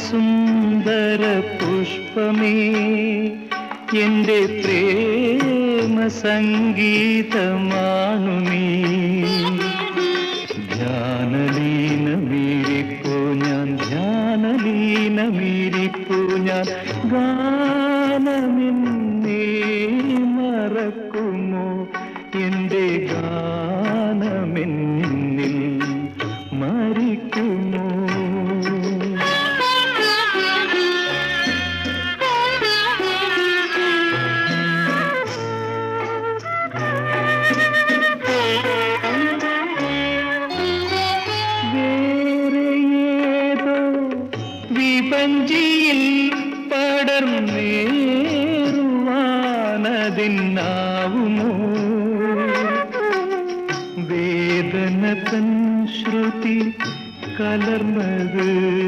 സുന്ദര പുഷ്പമേ എന്റെ പ്രേമ സംഗീതമാണു നീ ധ്യാനലീനമീരിപ്പോ ഞാൻ ധ്യാനലീനമീരിപ്പോ ഞാൻ ഗാനമെന്നേ മറക്കുമോ? എന്റെ ഗാനമെന്നിൽ മരിക്കുമോ? വിപഞ്ചിയിൽ പടർന്നേറുവാനതിന്നാവുമോ വേദന തൻ ശ്രുതി കലർന്നത്